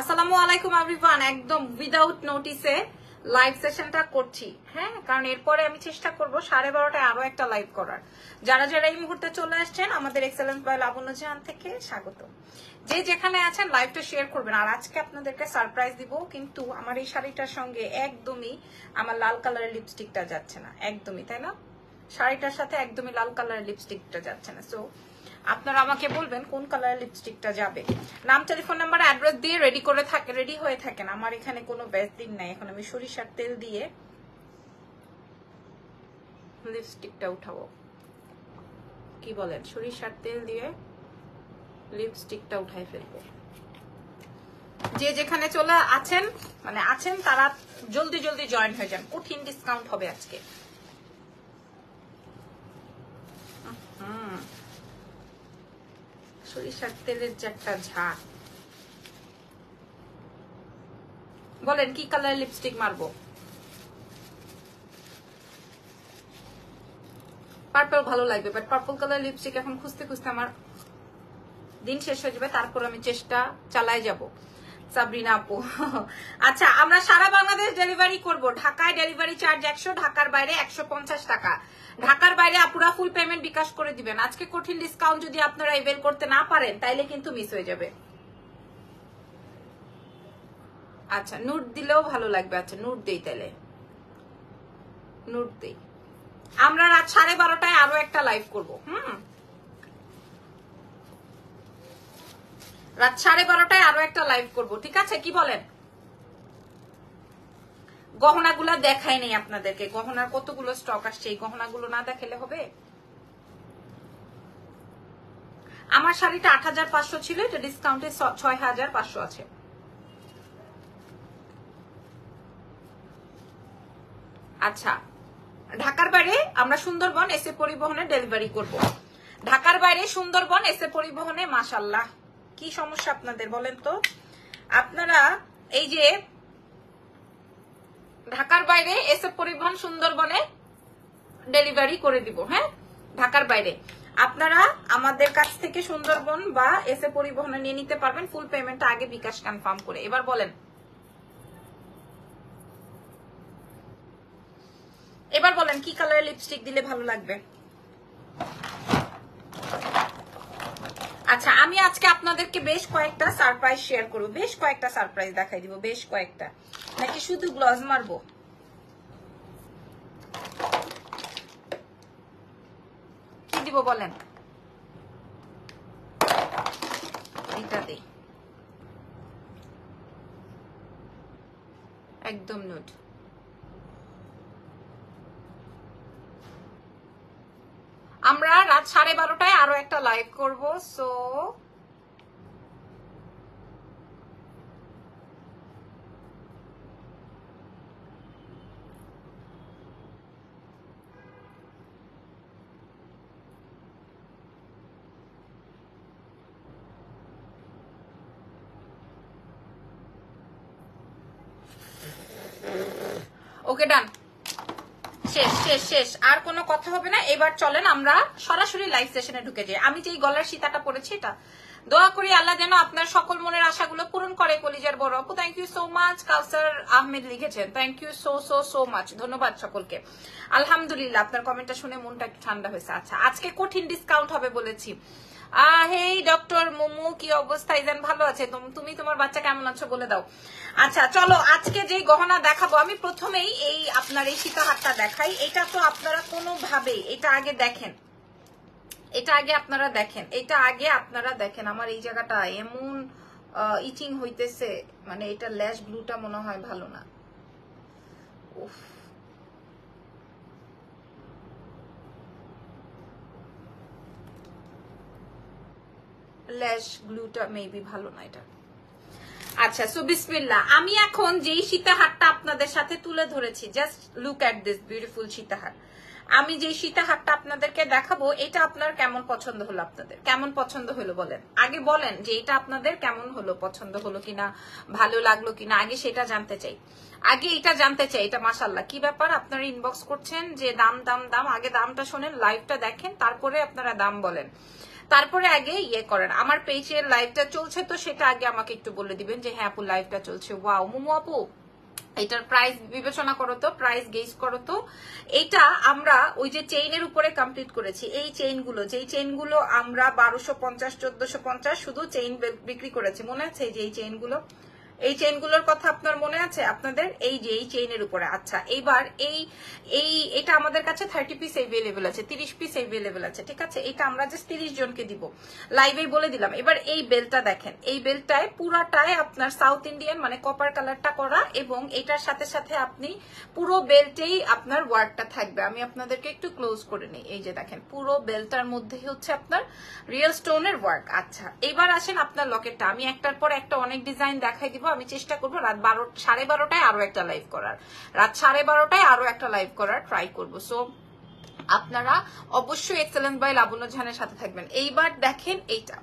আসসালামু আলাইকুম এভরিওয়ান একদম উইদাউট নোটিসে লাইভ সেশনটা করছি। হ্যাঁ কারণ এরপরে আমি চেষ্টা করব সাড়ে বারোটায় আরও একটা লাইভ করার। যারা যারা এই মুহূর্তে চলে আসছেন, আমাদের এক্সেলেন্স বাই লাবণ্য জাহান থেকে স্বাগত। যে যেখানে আছেন লাইভটা শেয়ার করবেন। আর আজকে আপনাদেরকে সারপ্রাইজ দিব, কিন্তু আমার এই শাড়িটার সঙ্গে একদমই আমার লাল কালারের লিপস্টিকটা যাচ্ছে না। একদমই, তাই না? শাড়িটার সাথে একদমই লাল কালারের লিপস্টিকটা যাচ্ছে না। সো আপনারা আমাকে বলবেন কোন কালারের লিপস্টিকটা যাবে। নাম টেলিফোন নাম্বার অ্যাড্রেস দিয়ে রেডি করে থাকে রেডি হয়ে থাকেন। আমার এখানে কোনো দিন নাই। এখন আমি সরিষার তেল দিয়ে লিপস্টিকটা উঠাবো। কি বলেন? সরিষার তেল দিয়ে লিপস্টিকটা উঠাই ফেলব। যে যেখানে চলে আছেন মানে আছেন, তারা জলদি জলদি জয়েন হয়ে যান। কঠিন ডিসকাউন্ট হবে আজকে হুম সরিষার তেলের যে একটা ঝাঁক বলেন, কি কালার লিপস্টিক মারবো? পার্পল ভালো লাগবে বাট পার্পল কালার লিপস্টিক এখন খুঁজতে খুঁজতে আমার দিন শেষ হয়ে যাবে, তারপর আমি চেষ্টা চালাই যাব। সাবরিনা আপু। আচ্ছা আমরা সারা বাংলাদেশ ডেলিভারি করব। ঢাকায় ডেলিভারি চার্জ একশো, ঢাকার বাইরে একশো পঞ্চাশ টাকা। ঢাকার বাইরে আপুরা ফুল পেমেন্ট বিকাশ করে দিবেন। আজকে কঠিন ডিসকাউন্ট যদি আপনারা ইভেল করতে না পারেন, তাইলে কিন্তু মিস হয়ে যাবে। আচ্ছা নোট দিলেও ভালো লাগবে। আচ্ছা নোট দেই তাইলে। নোট দেই। আমরা রাত সাড়ে বারোটায় আরও একটা লাইভ করব, হুম? রাত সাড়ে বারোটায় আরও একটা লাইভ করব, ঠিক আছে? কি বলেন? গহনাগুলা দেখাই নেই আপনাদেরকে। গহনার কতগুলো স্টক আসছে, এই গহনাগুলো না দেখালে হবে? আমার শাড়িটা আট হাজার পাঁচশো ছিল, এটা ডিসকাউন্টে ছয় হাজার পাঁচশো আছে। আচ্ছা ঢাকার বাইরে আমরা সুন্দরবন এসে পরিবহনে ডেলিভারি করব। ঢাকার বাইরে সুন্দরবন এসে পরিবহনে মাসাল্লাহ কি সমস্যা আপনাদের বলেন তো? আপনারা এই যে ঢাকার বাইরে এসে পরিবহন সুন্দরবনে ডেলিভারি করে দিব হ্যাঁ? ঢাকার বাইরে। আপনারা আমাদের কাছ থেকে সুন্দরবন বা এসে পরিবহনে নিয়ে নিতে পারবেন ফুল পেমেন্ট আগে বিকাশ কনফার্ম করে। এবার বলেন। এবার বলেন, কি কালারের লিপস্টিক দিলে ভালো লাগবে? আচ্ছা আমি আজকে আপনাদেরকে বেশ কয়েকটা সারপ্রাইজ শেয়ার করব। বেশ কয়েকটা সারপ্রাইজ দেখাই দিব, বেশ কয়েকটা। নাকি শুধু গ্লজ মারবো? কি দিব বলেন? একদম নুট। আমরা রাত সাড়ে বারোটায় আরও একটা লাইভ করব সো ওকে ডান শেষ শেষ শেষ। আর কোনো কথা হবে না। এবার চলেন আমরা সরাসরি লাইভ সেশনে ঢুকে যাই। আমি যেই গলার সীতাটা পরেছি এটা। দোয়া করি আল্লাহ যেন আপনার সকল মনের আশাগুলো পূরণ করে কলিজার বড়। আপু thank you so much Kawsar Ahmed লিখেছেন thank you so so so much ধন্যবাদ সকলকে। আলহামদুলিল্লাহ, আপনার কমেন্টটা শুনে মনটা একটু ঠান্ডা হয়েছে। আচ্ছা আজকে কঠিন ডিসকাউন্ট হবে বলেছি। হেই, ডক্টর মোমো, কি অবস্থা? ভালো আছে? তুমি তোমার বাচ্চা কেমন আছো বলে দাও। আচ্ছা চলো, আজকে গহনা দেখাবো, আমি প্রথমেই এই আপনার এই সীতাহারটা দেখাই। এটা তো আপনারা কোনোভাবেই, এটা আগে দেখেন। এটা আগে আপনারা দেখেন। এটা আগে আপনারা দেখেন। আমার এই জায়গাটা এমন হইতেছে। মানে এটা ল্যাশ ব্লুটা মনে হয় ভালো না। উফ। ল্যাশ গ্লুটা মেবি ভালো না এটা। আচ্ছা সো বিসমিল্লা আমি এখন যেই সীতাহারটা আপনাদের সাথে তুলে ধরেছি just look at this beautiful সীতাহার। আমি যে সীতাহারটা আপনাদেরকে দেখাবো, এটা আপনার কেমন পছন্দ হলো আপনাদের? কেমন পছন্দ হলো বলেন? আগে বলেন যে এটা আপনাদের কেমন হলো, পছন্দ হলো কিনা, ভালো লাগল কিনা, আগে সেটা জানতে চাই। আগে এটা জানতে চাই, এটা মাসাল্লাহ কি ব্যাপার? আপনারা ইনবক্স করছেন যে দাম দাম দাম। আগে দামটা শোনেন লাইভটা দেখেন, তারপরে আপনারা দাম বলেন। তারপরে আগে ইয়ে করেন। আমার পেজে লাইভটা চলছে তো, সেটা আগে আমাকে একটু বলে দিবেন যে হ্যাঁ আপু লাইভটা চলছে। ওয়াও মুমু আপু, এটার প্রাইস বিবেচনা করো তো প্রাইস গেজ করো তো। এটা আমরা ওই যে চেইনের উপরে কমপ্লিট করেছি। এই চেইনগুলো যেই চেইনগুলো আমরা বারোশো পঞ্চাশ, চোদ্দশো পঞ্চাশ শুধু চেইন বিক্রি করেছি। মনে আছে যে এই চেইনগুলো এই চেইনগুলোর কথা আপনার মনে আছে? আপনাদের এই যে, এই চেইনের উপরে। আচ্ছা এইবার এই এই, এটা আমাদের কাছে থার্টি পিস এভেলেবেল আছে, তিরিশ পিস এভেলেবেল আছে, ঠিক আছে? এটা আমরা জাস্ট তিরিশ জনকে দিব। লাইভে বলে দিলাম। এবার এই বেলটা দেখেন। এই বেলটায় পুরাটায় আপনার সাউথ ইন্ডিয়ান মানে কপার কালারটা করা এবং এটার সাথে সাথে আপনি পুরো বেল্টেই আপনার ওয়ার্কটা থাকবে। আমি আপনাদেরকে একটু ক্লোজ করে নিই। এই যে দেখেন, পুরো বেলটার মধ্যে হচ্ছে আপনার রিয়েল স্টোনের ওয়ার্ক আচ্ছা এবার আসেন আপনার লকেটটা আমি একটার পর একটা অনেক ডিজাইন দেখাই দিব। আমি চেষ্টা করব রাত বারো, সাড়ে বারোটায় আরও একটা লাইভ করার। রাত সাড়ে বারোটায় আরও একটা লাইভ করার ট্রাই করব। সো আপনারা অবশ্যই এক্সেলেন্ট বাই লাবণ্য ঝানের সাথে থাকবেন। এইবার দেখেন এইটা।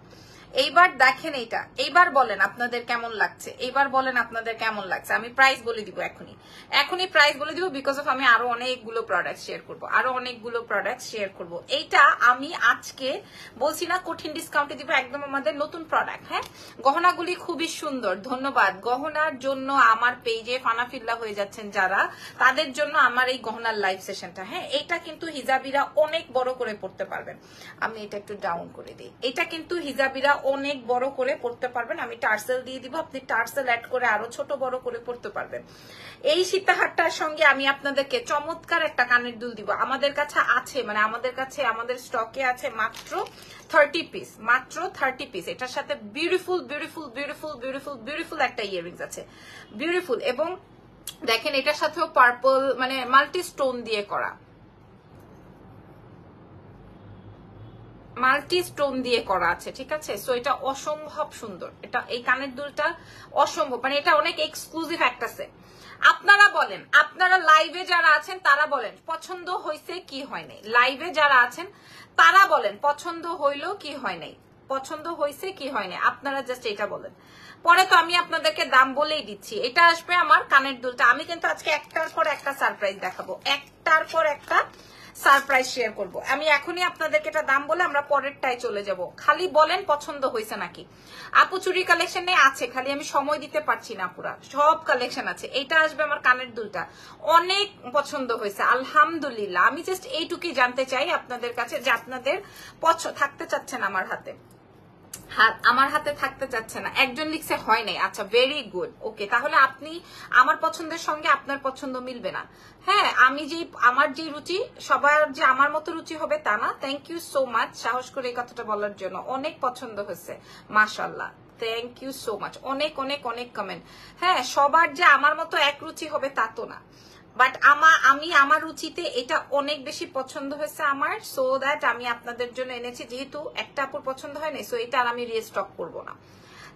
এইবার দেখেন এইটা। এইবার বলেন আপনাদের কেমন লাগছে। এইবার বলেন আপনাদের কেমন লাগছে। আমি প্রাইস বলে দিব এখনই। এখনই প্রাইস বলে দিব বিকজ অফ আমি আরও অনেকগুলো প্রোডাক্ট শেয়ার করব। আরও অনেকগুলো প্রোডাক্ট শেয়ার করব। এইটা আমি আজকে বলছি না কঠিন ডিসকাউন্টে দিব, একদম আমাদের নতুন প্রোডাক্ট হ্যাঁ? গহনাগুলি খুবই সুন্দর। ধন্যবাদ। গহনার জন্য আমার পেজে ফানাফিল্লা হয়ে যাচ্ছেন যারা, তাদের জন্য আমার এই গহনার লাইভ সেশনটা হ্যাঁ? এটা কিন্তু হিজাবিরা অনেক বড় করে পড়তে পারবেন। আমি এটা একটু ডাউন করে দিই। এটা কিন্তু হিজাবিরা অনেক বড় করে পড়তে পারবেন। আমি টার্সেল দিয়ে দিব, আপনি টার্সেল অ্যাড করে আরও ছোট বড় করে পড়তে পারবেন। এই সীতাহারটার সঙ্গে আমি আপনাদেরকে চমৎকার একটা কানের দুল দিব। আমাদের কাছে আছে মানে আমাদের কাছে, আমাদের স্টকে আছে মাত্র থার্টি পিস মাত্র থার্টি পিস এটার সাথে beautiful beautiful beautiful beautiful beautiful একটা ইয়ারিংস আছে। বিউটিফুল এবং দেখেন এটার সাথেও পার্পল মানে মাল্টি স্টোন দিয়ে করা। মাল্টি স্টোন দিয়ে করা আছে, ঠিক আছে? সো এটা অসম্ভব সুন্দর। এটা, এই কানের দুলটা অসম্ভব। মানে এটা অনেক এক্সক্লুসিভ একটা সেট আপনারা বলেন, আপনারা লাইভে যারা আছেন, তারা বলেন, পছন্দ হয়েছে কি হয় নাই? লাইভে যারা আছেন, তারা বলেন, পছন্দ হইল কি হয় নাই? পছন্দ হয়েছে কি হয় নাই? আপনারা জাস্ট এটা বলেন। পরে তো আমি আপনাদেরকে দাম বলেই দিচ্ছি। এটা আসবে আমার কানের দুলটা। আমি কিন্তু আজকে একটার পর একটা সারপ্রাইজ দেখাবো। একটার পর একটা সারপ্রাইজ শেয়ার করব। আমি এখনই আপনাদেরকে এটা দাম বলে আমরা পরেরটায় চলে যাব। খালি বলেন পছন্দ হয়েছে নাকি? আপু চুরি কালেকশনে আছে, খালি আমি সময় দিতে পারছি না পুরা সব কালেকশন আছে। এটা আসবে আমার কানের দুলটা। অনেক পছন্দ হয়েছে, আলহামদুলিল্লাহ। আমি জাস্ট এইটুকুই জানতে চাই আপনাদের কাছে যে আপনাদের থাকতে চাচ্ছেন আমার হাতে। আমার হাতে থাকতে চাচ্ছে না। একজন লিখছে, হয় নাই। আচ্ছা ভেরি গুড ওকে তাহলে আপনি আমার পছন্দের সঙ্গে আপনার পছন্দ মিলবে না। হ্যাঁ আমি যে আমার যে রুচি, সবার যে আমার মতো রুচি হবে তা না। থ্যাংক ইউ সো মাচ সাহস করে এই কথাটা বলার জন্য। অনেক পছন্দ হয়েছে মাশাল্লাহ থ্যাংক ইউ সো মাচ অনেক অনেক অনেক কমেন্ট হ্যাঁ সবার যে আমার মতো এক রুচি হবে তা তো না। বাট আমার আমি আমার রুচিতে এটা অনেক বেশি পছন্দ হয়েছে আমার সো দ্যাট আমি আপনাদের জন্য এনেছি, যেহেতু একটা আপুর পছন্দ না সো এটা আর আমি রিস্টক করব না।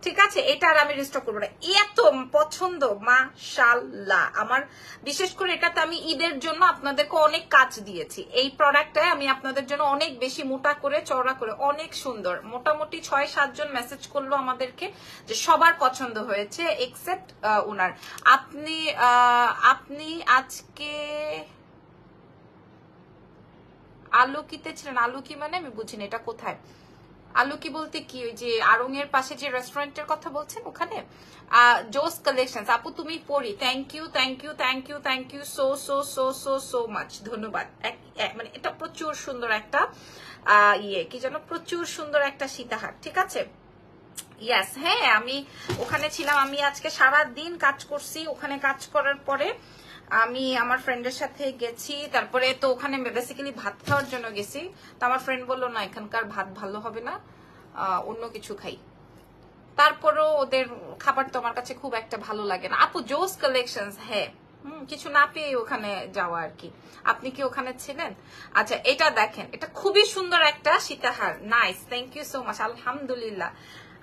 ঠিক আছে? এটা আর আমি রিস্টক করব না। এত পছন্দ মাশাল্লাহ আমার বিশেষ করে এটাতে আমি ঈদের জন্য আপনাদেরকে অনেক কাজ দিয়েছি। এই প্রোডাক্টটায় আমি আপনাদের জন্য অনেক বেশি মোটা করে, চওড়া করে, অনেক সুন্দর। মোটামুটি ছয় সাতজন মেসেজ করল আমাদেরকে যে সবার পছন্দ হয়েছে এক্সেপ্ট উনার। আপনি আপনি আজকে আলুকিতে ছিলেন আলুকি মানে? আমি বুঝিনি, এটা কোথায়? আলু কি বলতে কি? ওই যে আরং এর পাশে যে রেস্টুরেন্টের কথা বলছেন ওখানে? জোস কালেকশন আপু, তুমি পড়ি। Thank you thank you thank you thank you so so so so so much ধন্যবাদ। মানে এটা প্রচুর সুন্দর একটা ইয়ে। কি যেন? প্রচুর সুন্দর একটা সীতাহার। ঠিক আছে? ইয়াস হ্যাঁ আমি ওখানে ছিলাম। আমি আজকে সারা দিন কাজ করছি। ওখানে কাজ করার পরে আমি আমার ফ্রেন্ডের সাথে গেছি, তারপরে তো ওখানে বেসিক্যালি ভাত খাওয়ার জন্য গেছি। তো আমার ফ্রেন্ড বলল, না, এখানকার ভাত ভালো হবে না অন্য কিছু খাই। তারপরও ওদের খাবার তো আমার কাছে খুব একটা ভালো লাগে না। আপু জোস কালেকশন হ্যাঁ। হম, কিছু না পেয়ে ওখানে যাওয়া আর কি। আপনি কি ওখানে ছিলেন? আচ্ছা এটা দেখেন, এটা খুবই সুন্দর একটা সীতাহার। Nice thank you so much আলহামদুলিল্লাহ।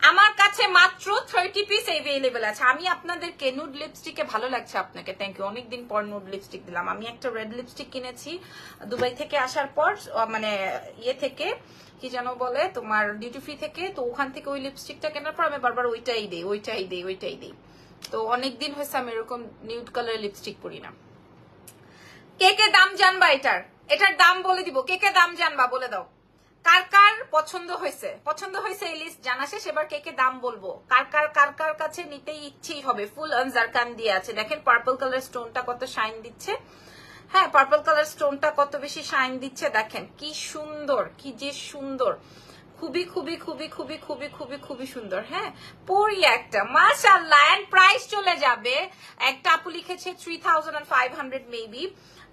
আমার কাছে মাত্র থার্টি পিস এভেলেবেল আছে। আমি আপনাদেরকে নুড লিপস্টিকে ভালো লাগছে আপনাকে। থ্যাংক ইউ অনেকদিন পর নুড লিপস্টিক দিলাম। আমি একটা রেড লিপস্টিক কিনেছি দুবাই থেকে আসার পর মানে ইয়ে থেকে, কি যেন বলে, তোমার ডিউটি ফ্রি থেকে। তো ওখান থেকে ওই লিপস্টিকটা কেনার পর আমি বারবার ওইটাই দিই ওইটাই দিই ওইটাই দিই। তো অনেকদিন হয়েছে আমি এরকম নিউড কালার লিপস্টিক পরি না। কে কে দাম জানবা এটার? এটার দাম বলে দিব। কে কে দাম জানবা? বলে দাও। কার কার পছন্দ হয়েছে? পছন্দ হয়েছে এই লিস্ট জানা শেষ? এবার কে কে দাম বলব? কার কার কার কার কাছে নিতেই ইচ্ছেই হবে? ফুল আনজারকান দিয়ে আছে। দেখেন পার্পল কালার স্টোনটা কত শাইন দিচ্ছে। হ্যাঁ পার্পল কালার স্টোনটা কত বেশি শাইন দিচ্ছে দেখেন। কি সুন্দর, কি যে সুন্দর। খুবই খুবই খুবই খুবই খুবই খুবই খুবই সুন্দর হ্যাঁ? পরি একটা। মাশাল্লাহ এন্ড প্রাইস চলে যাবে। একটা আপু লিখেছে থ্রি থাউজেন্ড মেবি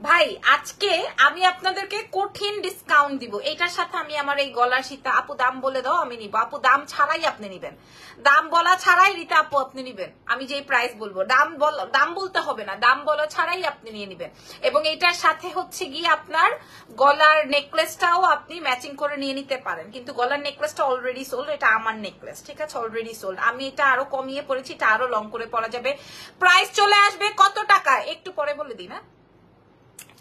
ভাই, আজকে আমি আপনাদেরকে কঠিন ডিসকাউন্ট দিব। এটার সাথে আমি আমার এই গলার সীতা, আপু, দাম বলে দাও, আমি নিব। আপু, দাম ছাড়াই আপনি নিবেন। দাম বলা ছাড়াই রীতা আপু, আপনি নিবেন। আমি যে প্রাইস বলব, দাম বল, দাম বলতে হবে না, দাম বলা ছাড়াই আপনি নিয়ে নিবেন। এবং এটার সাথে হচ্ছে গিয়ে আপনার গলার নেকলেসটাও আপনি ম্যাচিং করে নিয়ে নিতে পারেন। কিন্তু গলার নেকলেসটা অলরেডি সোল্ড এটা আমার নেকলেস ঠিক আছে? অলরেডি সোল্ড আমি এটা আরও কমিয়ে পড়েছি, এটা আরও লং করে পরা যাবে। প্রাইস চলে আসবে কত টাকা? একটু পরে বলে দিই, না?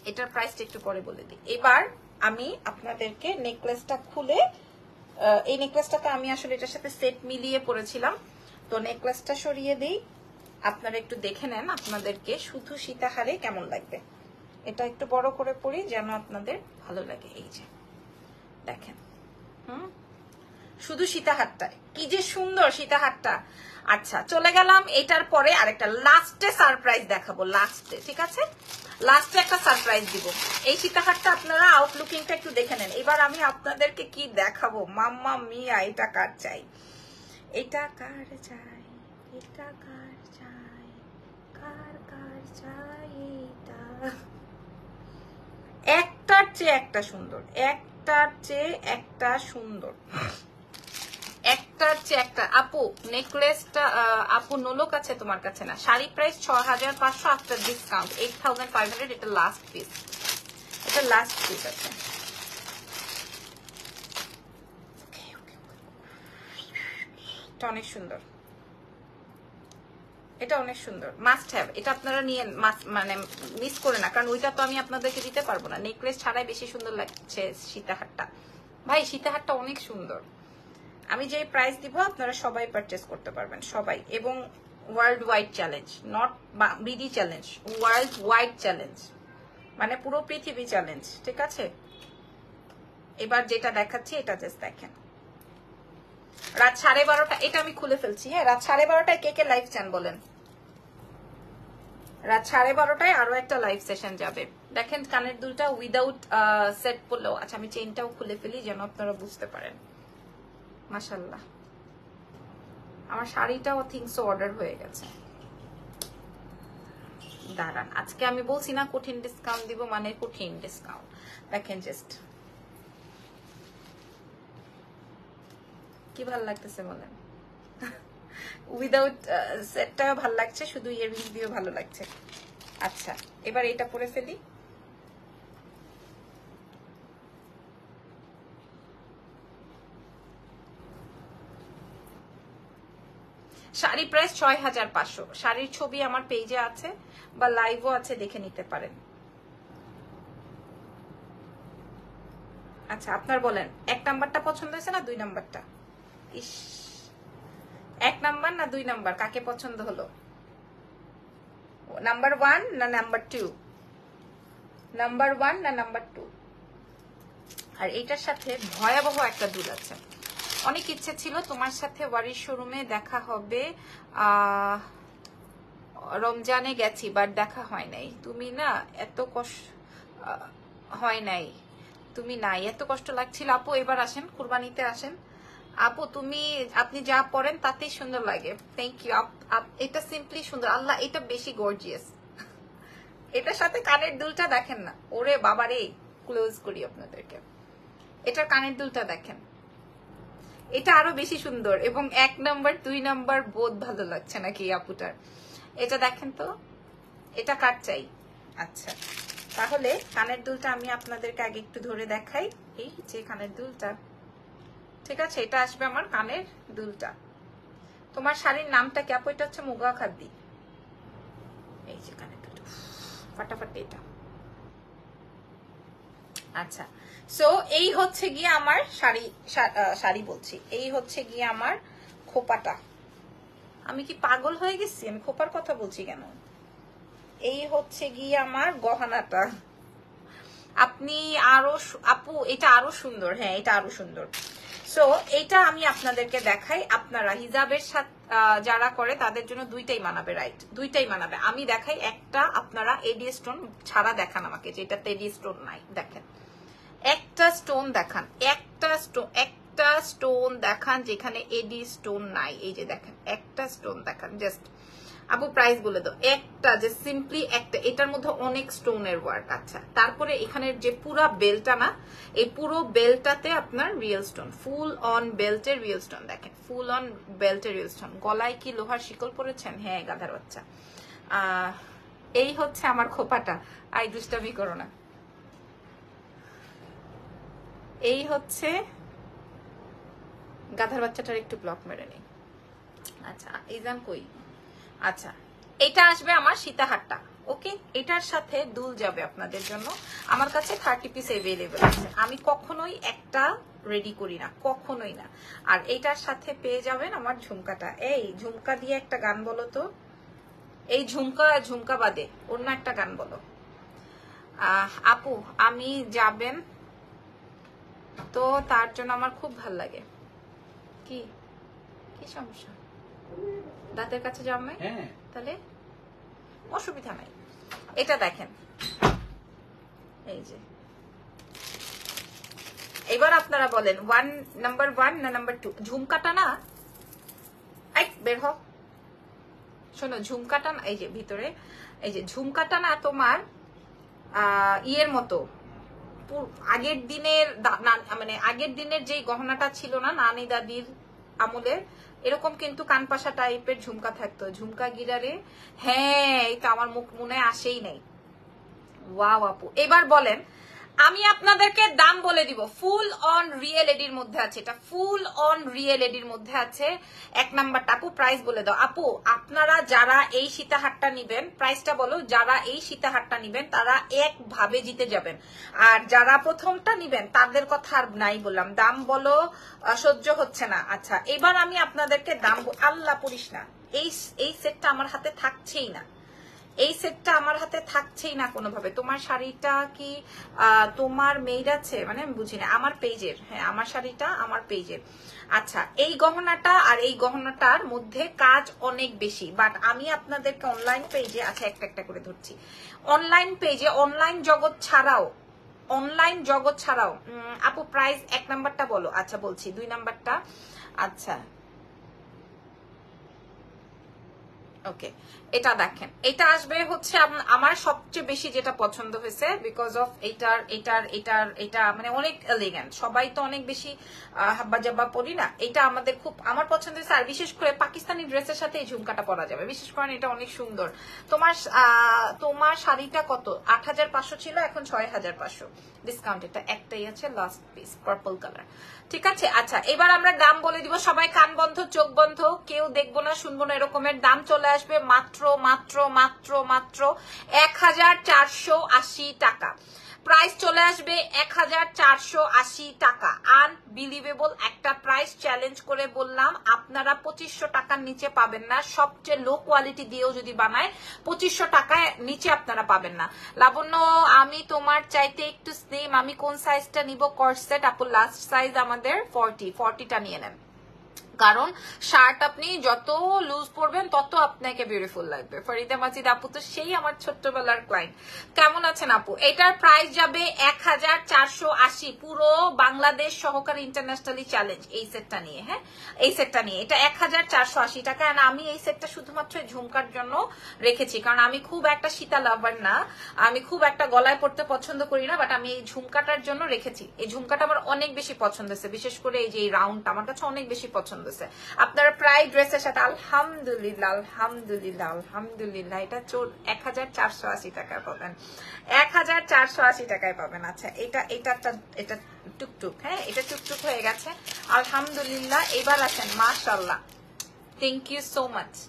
এটার প্রাইসটা একটু পরে বলে দিই। এবার আমি আপনাদেরকে নেকলেসটা খুলে এই নেকলেসটাকে আমি আসলে এটার সাথে সেট মিলিয়ে পরেছিলাম। তো নেকলেসটা সরিয়ে দিই। আপনারা একটু দেখে নেন আপনাদেরকে শুধু সীতাহারে কেমন লাগবে। এটা একটু বড় করে পড়ি যেন আপনাদের ভালো লাগে। এই যে, দেখেন, হুম, শুধু সীতাহারটা। কি যে সুন্দর সীতাহারটা। আচ্ছা চলে গেলাম এটার পরে আরেকটা লাস্টে সারপ্রাইজ দেখাবো লাস্টে ঠিক আছে? লাস্টে একটা সারপ্রাইজ দিব। এই সীতাহারটা আপনারা আউটলুকিংটা একটু দেখে নেন। এবার আমি আপনাদেরকে কি দেখাবো? মাম্মা মিয়া, এটা কার চাই? এটা কার চাই? এটা কার চাই? কার কার চাই এটা? একটার চেয়ে একটা সুন্দর। একটার চেয়ে একটা সুন্দর। একটা, আপু নেকলেসটা আপু নোলক আছে তোমার কাছে না? শাড়ি প্রাইস ছ হাজার পাঁচশো after discount eight thousand five hundred এটা লাস্ট পিস এটা লাস্ট পিস আছে। এটা অনেক সুন্দর। এটা অনেক সুন্দর। মাস্ট হ্যাভ এটা আপনারা নিয়ে মানে মিস করে না, কারণ ওইটা তো আমি আপনাদেরকে দিতে পারব না। নেকলেস ছাড়াই বেশি সুন্দর লাগছে সীতাহারটা। ভাই, সীতাহারটা অনেক সুন্দর। আমি যে প্রাইস দিব, আপনারা সবাই পারচেস করতে পারবেন, সবাই। এবং worldwide challenge not BD challenge worldwide challenge মানে পুরো পৃথিবী চ্যালেঞ্জ ঠিক আছে? এবার যেটা দেখাচ্ছি, এটা জাস্ট দেখেন। রাত সাড়ে বারোটা, এটা আমি খুলে ফেলছি হ্যাঁ? রাত সাড়ে বারোটায় কে কে লাইভ চান বলেন? রাত সাড়ে বারোটায় আরও একটা লাইভ সেশন যাবে। দেখেন কানের দুলটা উইদাউট সেট পড়লেও আচ্ছা আমি চেনটাও খুলে ফেলি যেন আপনারা বুঝতে পারেন। মাসাল্লাহ আমার শাড়িটাও থিংস অর্ডার হয়ে গেছে। দাঁড়ান, আজকে আমি বলছি না কঠিন ডিসকাউন্ট দিব মানে কঠিন ডিসকাউন্ট দেখেন জাস্ট কি ভালো লাগতেছে বলেন? উইদাউট সেটটা ভালো লাগছে, শুধু ইয়াররিং দিয়েও ভালো লাগছে। আচ্ছা এবার এটা পরে ফেলি। শাড়ি প্রাইস ছয় হাজার পাঁচশো। শাড়ির ছবি আমার পেজে আছে বা লাইভও আছে, দেখে নিতে পারেন। আচ্ছা আপনার বলেন, এক নাম্বারটা পছন্দ হয়েছে না দুই নাম্বারটা? ইস, এক নাম্বার না দুই নাম্বার? কাকে পছন্দ হলো? নাম্বার ওয়ান না নাম্বার টু নাম্বার ওয়ান না নাম্বার টু আর এটার সাথে ভয়াবহ একটা দুল আছে। অনেক ইচ্ছে ছিল তোমার সাথে ওয়ারির শোরুমে দেখা হবে। রমজানে গেছি বাট দেখা হয় নাই। তুমি না এত কষ্ট হয় নাই। তুমি নাই। এত কষ্ট লাগছিল। আপু, এবার আসেন, কুরবানিতে আসেন। আপু, তুমি, আপনি যা পড়েন তাতেই সুন্দর লাগে। থ্যাংক ইউ এটা সিম্পলি সুন্দর। আল্লাহ, এটা বেশি গর্জিয়াস এটার সাথে কানের দুলটা দেখেন না। ওরে বাবারে ক্লোজ করি আপনাদেরকে। এটার কানের দুলটা দেখেন। এটা আরও বেশি সুন্দর এবং এক নাম্বার, দুই নাম্বার বোধ ভালো লাগছে নাকি আপুটার। এটা দেখেন তো, এটা কার চাই? আচ্ছা তাহলে কানের দুলটা আমি আপনাদেরকে আগে একটু ধরে দেখাই। এই যে কানের দুলটা, ঠিক আছে, এটা আসবে আমার কানের দুলটা। তোমার শাড়ির নামটা কি আপু? এটা হচ্ছে মুগা খাদ্দি। এই যে কানের দুলটা, ফাটাফাটি এটা। আচ্ছা সো এই হচ্ছে গিয়ে আমার শাড়ি শাড়ি বলছি। এই হচ্ছে গিয়ে আমার খোপাটা। আমি কি পাগল হয়ে গেছি? আমি খোপার কথা বলছি কেন? এই হচ্ছে গিয়ে আমার গহনাটা। আপনি আরও আপু, এটা আরও সুন্দর। হ্যাঁ এটা আরও সুন্দর। সো এটা আমি আপনাদেরকে দেখাই। আপনারা হিজাবের সাথে যারা করে, তাদের জন্য দুইটাই মানাবে রাইট দুইটাই মানাবে। আমি দেখাই একটা, আপনারা এডি স্টোন ছাড়া দেখান আমাকে যেটাতে এডি স্টোন নাই। দেখেন। একটা স্টোন দেখান, একটা স্টোন একটা স্টোন দেখান যেখানে এডি স্টোন নাই। এই যে দেখেন, একটা স্টোন দেখান জাস্ট আপু প্রাইস বলে দাও, একটা, যে সিম্পলি একটা, এটার মধ্যে অনেক স্টোনের ওয়ার্ক আচ্ছা তারপরে এখানের যে পুরো বেলটা না, এই পুরো বেলটাতে আপনার রিয়েল স্টোন ফুল অন বেল্টের রিয়েল স্টোন দেখেন ফুল অন বেল্টের রিয়েল স্টোন গলায় কি লোহার শিকল পরেছেন? হ্যাঁ গাধার বাচ্চা। এই হচ্ছে আমার খোপাটা। আই দুষ্টামি করো না। এই হচ্ছে গাধার বাচ্চাটার একটু ব্লক মেরে নেই। আচ্ছা ইজান কই? আচ্ছা এটা আসবে আমার সীতাহারটা, ওকে? এটার সাথে দুল যাবে আপনাদের জন্য। আমার কাছে থার্টি পিস এভেলেবেল আছে। আমি কখনোই একটা রেডি করি না, কখনোই না। আর এটার সাথে পেয়ে যাবেন আমার ঝুমকাটা। এই, ঝুমকা দিয়ে একটা গান বলো তো। এই ঝুমকা ঝুমকা বাদে অন্য একটা গান বলো। আপু, আমি যাবেন তো তার জন্য আমার খুব ভালো লাগে। কি? কি সমস্যা? দাঁতের কাছে জমে হ্যাঁ। তাহলে? অসুবিধা নাই। এটা দেখেন। এই যে। এবার আপনারা বলেন ওয়ান নাম্বার ওয়ান না নাম্বার টু ঝুমকাটা না? বের হও। শোনো ঝুমকাটা না এই যে ভিতরে এই যে ঝুমকাটা না তোমার আহ, ইয়ের মতো। আগের দিনের মানে আগের দিনের যে গহনাটা ছিল না, নানি দাদির আমলের এরকম কিন্তু কানপাশা টাইপের ঝুমকা থাকতো। ঝুমকা গিরারে হ্যাঁ এই তো আমার মুখ মনে আসেই নাই। ওয়া আপু। এবার বলেন আমি আপনাদেরকে দাম বলে দিব। ফুল অন রিয়েল এডির মধ্যে আছে এটা। ফুল অন রিয়েল এডির মধ্যে আছে। এক নাম্বারটা আপু প্রাইস বলে দাও। আপু, আপনারা যারা এই সীতাহারটা নিবেন প্রাইসটা বলো, যারা এই সীতাহারটা নিবেন, তারা একভাবে জিতে যাবেন। আর যারা প্রথমটা নিবেন, তাদের কথা আর নাই বললাম। দাম বলো সহ্য হচ্ছে না। আচ্ছা এবার আমি আপনাদেরকে দাম আল্লাহ পড়িস না। এই এই সেটটা আমার হাতে থাকছেই না। এই সেটটা আমার হাতে থাকছেই না কোনোভাবে। তোমার শাড়িটা কি তোমার মেয়ের আছে? মানে আমি বুঝি না আমার পেজের হ্যাঁ আমার শাড়িটা আমার পেজের আচ্ছা এই গহনাটা আর এই গহনাটার মধ্যে কাজ অনেক বেশি। বাট আমি আপনাদেরকে অনলাইন পেজে আচ্ছা একটা একটা করে ধরছি। অনলাইন পেজে অনলাইন জগৎ ছাড়াও অনলাইন জগৎ ছাড়াও আপু প্রাইস এক নাম্বারটা বলো। আচ্ছা বলছি, দুই নাম্বারটা আচ্ছা। ওকে এটা দেখেন। এটা আসবে হচ্ছে আমার সবচেয়ে বেশি যেটা পছন্দ হয়েছে বিকজ অফ এটার এটার এটার এটা মানে অনেক এলিগেন্ট সবাই তো অনেক বেশি হাব্বা জাব্বা পরি না। এটা আমাদের খুব, আমার পছন্দ হয়েছে। আর বিশেষ করে পাকিস্তানি ড্রেসের সাথে এই ঝুমকাটা পরা যাবে। বিশেষ করে এটা অনেক সুন্দর। তোমার তোমার শাড়িটা কত? আট হাজার পাঁচশো ছিল, এখন ছয় হাজার পাঁচশো। ডিসকাউন্ট এটা একটাই আছে লাস্ট পিস পার্পল কালার ঠিক আছে? আচ্ছা এবার আমরা দাম বলে দিব। সবাই কান বন্ধ, চোখ বন্ধ। কেউ দেখব না, শুনব না, এরকমের দাম চলে আসবে মাত্র মাত্র মাত্র মাত্র এক হাজার চারশো আশি টাকা। প্রাইস চলে আসবে এক হাজার চারশো আশি টাকা। আনবিলিভেবল একটা প্রাইস চ্যালেঞ্জ করে বললাম, আপনারা পঁচিশশো টাকার নিচে পাবেন না। সবচেয়ে লো কোয়ালিটি দিয়েও যদি বানায়, পঁচিশশো টাকায় নিচে আপনারা পাবেন না। লাবণ্য, আমি তোমার চাইতে একটু স্লিম আমি কোন সাইজটা নিব? কর্সেট আপু লাস্ট সাইজ আমাদের ফর্টি ফর্টিটা নিয়ে নেন। কারণ শার্ট আপনি যত লুজ পরবেন, তত আপনাকে বিউটিফুল লাগবে। ফরিদা মাজিদ, আপু তো সেই আমার ছোট্টবেলার ক্লায়েন্ট কেমন আছেন আপু? এটার প্রাইস যাবে এক হাজার চারশো আশি, পুরো বাংলাদেশ সহকারী ইন্টারন্যাশনালি চ্যালেঞ্জ এই সেটটা নিয়ে হ্যাঁ? এই সেটটা নিয়ে। এটা এক হাজার চারশো আশি টাকা আর আমি এই সেটটা শুধুমাত্র ঝুমকার জন্য রেখেছি, কারণ আমি খুব একটা সীতা লাভার না। আমি খুব একটা গলায় পড়তে পছন্দ করি না বাট আমি এই ঝুমকাটার জন্য রেখেছি। এই ঝুমকাটা আমার অনেক বেশি পছন্দ হয়েছে, বিশেষ করে এই যে এই রাউন্ডটা আমার কাছে অনেক বেশি পছন্দ হয়েছে আপনার প্রায় ড্রেসের সাথে আলহামদুলিল্লাহ আলহামদুলিল্লাহ আলহামদুলিল্লাহ, এটা এক হাজার চারশো আশি টাকায় পাবেন। এক হাজার চারশো আশি টাকায় পাবেন। আচ্ছা এটা এটা একটা- এটা টুকটুক হ্যাঁ এটা টুকটুক হয়ে গেছে। আলহামদুলিল্লাহ, এবার আছেন মাশাল্লাহ thank you so much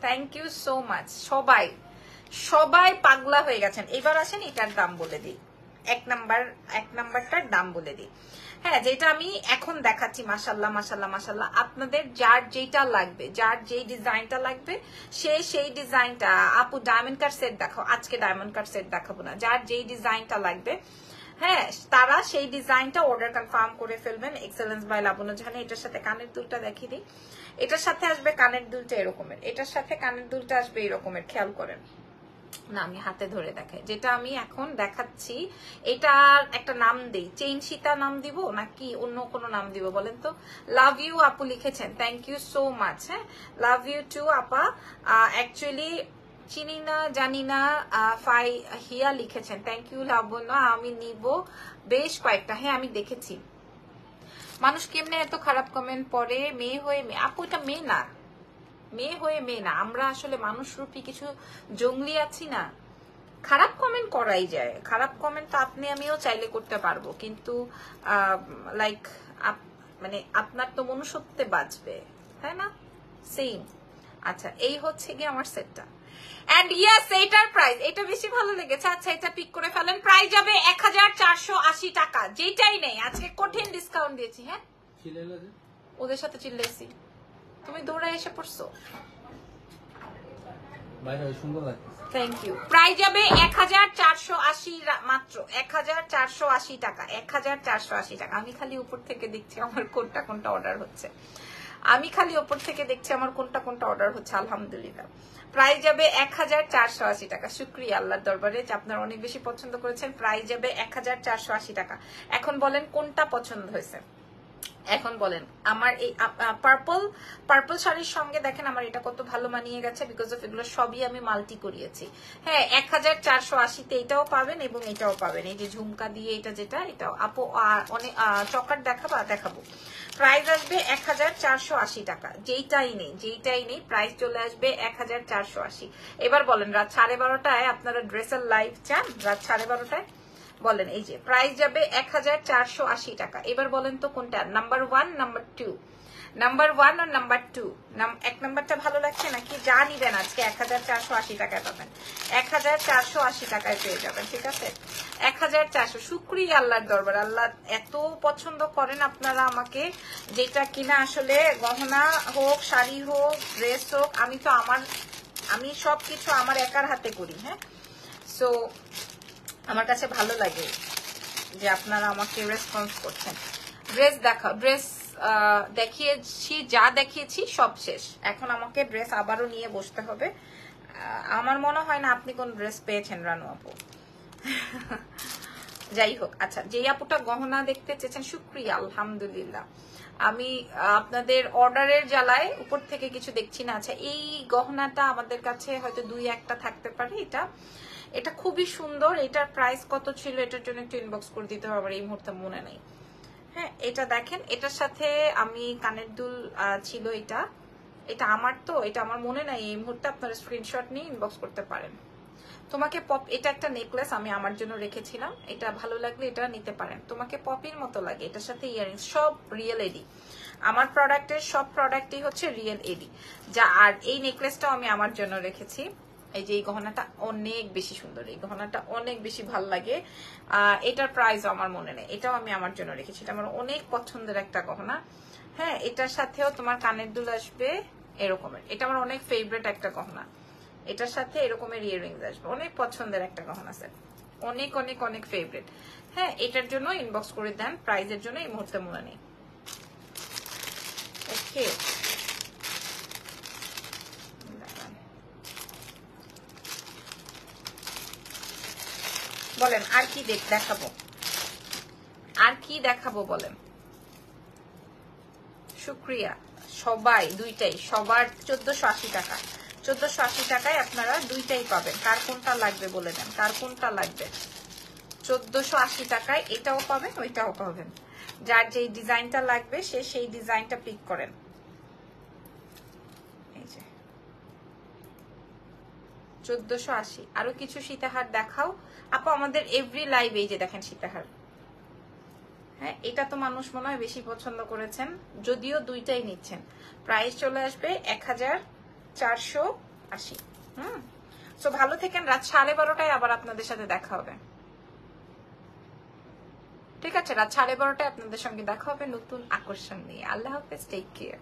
thank you so much সবাই সবাই পাগলা হয়ে গেছেন। এবার আসেন, এটার দাম বলে দিই। এক নাম্বার, এক নাম্বারটার দাম বলে দিই। হ্যাঁ যেটা আমি এখন দেখাচ্ছি মাসাল্লাহ মাসাল্লাহ মাসাল্লাহ আপনাদের যার যেটা লাগবে, যার যেই ডিজাইনটা লাগবে, সে সেই ডিজাইনটা। আপু ডায়মন্ড কাট সেট দেখাও। আজকে ডায়মন্ড কাট সেট দেখাবো না। যার যেই ডিজাইনটা লাগবে হ্যাঁ তারা সেই ডিজাইনটা অর্ডার কনফার্ম করে ফেলবেন। এক্সেলেন্স বাই লাবণ্য জাহানে, এটার সাথে কানের দুলটা দেখিয়ে দিই। এটার সাথে আসবে কানের দুলটা এরকমের। এটার সাথে কানের দুলটা আসবে এরকমের, খেয়াল করেন। না, আমি হাতে ধরে দেখাই। যেটা আমি এখন দেখাচ্ছি এটার একটা নাম দিই। চেইন সীতা নাম দিব নাকি অন্য কোনো নাম দিব বলেন তো? লাভ ইউ আপু লিখেছেন। থ্যাংক ইউ সো মাচ হ্যাঁ? লাভ ইউ টু আপা। অ্যাকচুয়ালি চিনি না, জানি না ফাই, হিয়া লিখেছেন। থ্যাংক ইউ লাবণ্য, আমি নিব বেশ কয়েকটা। হ্যাঁ আমি দেখেছি। মানুষ কেমনে এত খারাপ কমেন্ট পরে মেয়ে হয়ে মেয়ে আপু, এটা মেয়ে না। মেয়ে হয়ে মেয়ে না আমরা আসলে মানুষ রূপী কিছু জঙ্গলি আছি না। খারাপ কমেন্ট করাই যায়। খারাপ কমেন্ট তো আপনি আমিও চাইলে করতে পারব কিন্তু লাইক মানে আপনার তো মনুষ্যত্বে বাঁচবে তাই না? সেম আচ্ছা এই হচ্ছে গিয়ে আমার সেটটা এন্ড ইয়াস এইটার প্রাইস এটা বেশি ভালো লেগেছে। আচ্ছা এটা পিক করে ফেলেন। প্রাইস যাবে এক হাজার চারশো আশি টাকা। যেটাই নেই আজকে কঠিন ডিসকাউন্ট দিয়েছি হ্যাঁ? ওদের সাথে চিল্লেছি তুমি দৌড়ে এসে পড়ছো? থ্যাংক ইউ প্রাইস যাবে এক হাজার চারশো আশি মাত্র এক হাজার চারশো আশি টাকা এক হাজার চারশো আশি টাকা। আমি খালি উপর থেকে দেখছি আমার কোনটা কোনটা অর্ডার হচ্ছে। আমি খালি উপর থেকে দেখছি আমার কোনটা কোনটা অর্ডার হচ্ছে আলহামদুলিল্লাহ। প্রাইস যাবে এক হাজার চারশো আশি টাকা। শুক্রিয়া আল্লাহর দরবারে যে আপনারা অনেক বেশি পছন্দ করেছেন। প্রাইস যাবে এক হাজার চারশো আশি টাকা। এখন বলেন কোনটা পছন্দ হয়েছে? এখন বলেন, আমার এই পার্পল পার্পল শাড়ির সঙ্গে দেখেন আমার এটা কত ভালো মানিয়ে গেছে বিকজ অফ এগুলো সবই আমি মাল্টি করিয়েছি। হ্যাঁ এক হাজার চারশো আশিতে এটাও পাবেন এবং এটাও পাবেন। এই যে ঝুমকা দিয়ে এটা যেটা, এটাও। আপু অনেক চকার দেখাবা? দেখাবো। প্রাইস আসবে এক হাজার চারশো আশি টাকা। যেইটাই নেই যেইটাই নেই প্রাইস চলে আসবে এক হাজার চারশো আশি। এবার বলেন, রাত সাড়ে বারোটায় আপনারা ড্রেসের লাইভ চান? রাত সাড়ে বারোটায়? বলেন, এই যে প্রাইস যাবে এক হাজার চারশো আশি টাকা। এবার বলেন তো কোনটা? Number one number two number one আর নাম্বার টু এক নাম্বারটা ভালো লাগছে নাকি? যা নিবেন আজকে এক হাজার চারশো আশি টাকায় পাবেন। এক হাজার চারশো আশি টাকায় পেয়ে যাবেন, ঠিক আছে? এক হাজার চারশো, শুক্রিয়া আল্লাহর দরবার। আল্লাহ এত পছন্দ করেন আপনারা আমাকে, যেটা কিনা আসলে গহনা হোক, শাড়ি হোক ড্রেস হোক, আমি তো আমার, আমি সব কিছু আমার একার হাতে করি হ্যাঁ? সো আমার কাছে ভালো লাগে যে আপনারা আমাকে রেসপন্স করছেন। ড্রেস দেখাও ড্রেস দেখিয়েছি, যা দেখিয়েছি সব শেষ। এখন আমাকে ড্রেস আবারও নিয়ে বসতে হবে। আমার মনে হয় না আপনি কোন ড্রেস পেয়েছেন, রানু আপু। যাই হোক আচ্ছা যেই আপুটা গহনা দেখতে চেয়েছেন, শুক্রিয়া, আলহামদুলিল্লাহ। আমি আপনাদের অর্ডারের জ্বালায় উপর থেকে কিছু দেখছি না। আচ্ছা এই গহনাটা আমাদের কাছে হয়তো দুই একটা থাকতে পারে, এটা। এটা খুবই সুন্দর, এটার প্রাইস কত ছিল এটার জন্য একটু ইনবক্স করে দিতে হবে, আমার এই মুহূর্তে মনে নেই। হ্যাঁ এটা দেখেন, এটার সাথে আমি কানের দুল ছিল এটা। এটা আমার তো, এটা আমার মনে নাই, এই মুহূর্তে আপনারা স্ক্রিনশট নিয়ে ইনবক্স করতে পারেন। তোমাকে পপ এটা একটা নেকলেস আমি আমার জন্য রেখেছিলাম, এটা ভালো লাগলে এটা নিতে পারেন। তোমাকে পপির মতো লাগে, এটার সাথে ইয়ারিংস সব রিয়েল এডি। আমার প্রোডাক্টের সব প্রোডাক্টই হচ্ছে রিয়েল এডি। যা, আর এই নেকলেসটাও আমি আমার জন্য রেখেছি। এই যে এই গহনাটা অনেক বেশি সুন্দর, এই গহনাটা অনেক বেশি ভালো লাগে। এটার প্রাইস আমার মনে নেই, এটাও আমি আমার জন্য রেখেছি। এটা আমার অনেক পছন্দের একটা গহনা। হ্যাঁ এটার সাথেও তোমার কানের দুল আসবে এরকমের। এটা আমার অনেক ফেভারিট একটা গহনা। এটার সাথে এরকমের ইয়ারিংস আসবে। অনেক পছন্দের একটা গহনা সেট অনেক অনেক অনেক ফেভারিট হ্যাঁ এটার জন্য ইনবক্স করে দেন। প্রাইজের জন্য এই মুহূর্তে মনে নেই। ওকে বলেন, আর কি দেখ দেখাবো? আর কি দেখাবো বলেন? শুক্রিয়া, সবাই, দুইটাই, সবার চোদ্দশো আশি টাকা। চোদ্দশো আশি টাকায় আপনারা দুইটাই পাবেন। কার কোনটা লাগবে বলে দেন কার কোনটা লাগবে? চোদ্দশো আশি টাকায় এটাও পাবেন, ওইটাও পাবেন। যার যেই ডিজাইনটা লাগবে, সে সেই ডিজাইনটা পিক করেন এই যে চোদ্দশো আশি। আরও কিছু সীতাহার দেখাও। আপু, আমাদের এভরি লাইভ এই যে দেখেন সীতাহার। হ্যাঁ এটা তো মানুষ মনে হয় বেশি পছন্দ করেছেন, যদিও দুইটাই নিচ্ছেন। প্রাইস চলে আসবে এক হাজার চারশো আশি। হুম? তো ভালো থেকেন, রাত সাড়ে বারোটায় আবার আপনাদের সাথে দেখা হবে। ঠিক আছে, রাত সাড়ে বারোটায় আপনাদের সঙ্গে দেখা হবে নতুন আকর্ষণ নিয়ে। আল্লাহ হাফেজ টেক কেয়ার